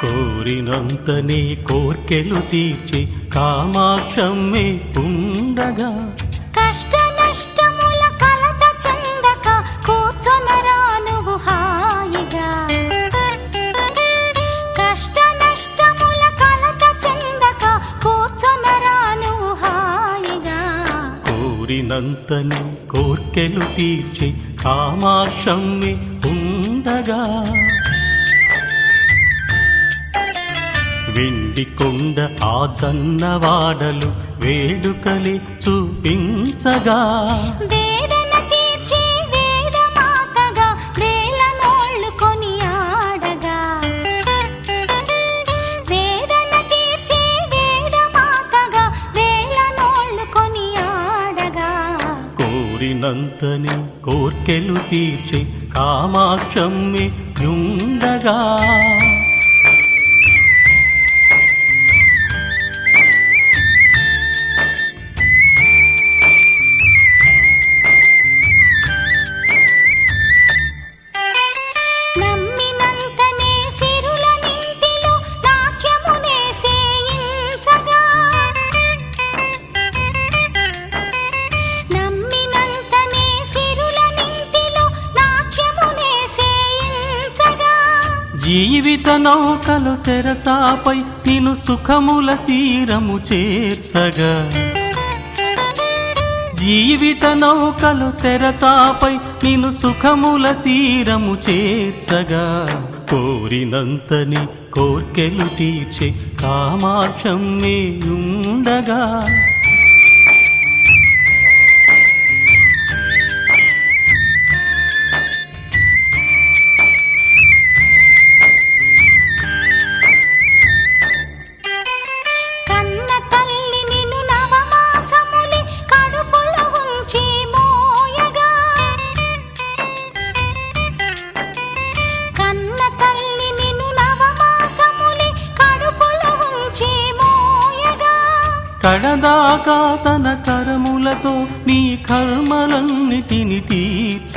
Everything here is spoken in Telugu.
కోరినంత నీ కోర్కెలు తీర్చి కామాక్షమ్మే ఉండగా. కష్ట నష్టముల కలత చెందక కూర్చొనరా నువ్వు హాయిగా. కష్ట నష్టముల కలత చెందక కూర్చొనరా నువ్వు హాయిగా. కోరినంత నీ కోర్కెలు తీర్చి కామాక్షమ్మే ఉండగా. వెండి కొండ ఆ చన్నవాడలు వేడుకలే చూపించగా. వేదన తీర్చి వేద మాతగా వేల నోళ్ళు కొని ఆడగా వేదన తీర్చి వేద మాతగా వేల నోళ్ళు కొని ఆడగా కోరినంతని కోర్కెలు తీర్చి కామాక్షమ్మి ఉండగా జీవిత నౌకలు తెరచాపై నిను సుఖముల తీరము చేర్చగా. జీవిత నౌకలు తెరచాపై నిను సుఖముల తీరము చేర్చగా. కోరినంతని కోర్కెలు తీర్చే కామాక్షమ్మే ఉండగా కడదాకా తన కరములతో నీ కర్మలన్నిటిని తీర్చ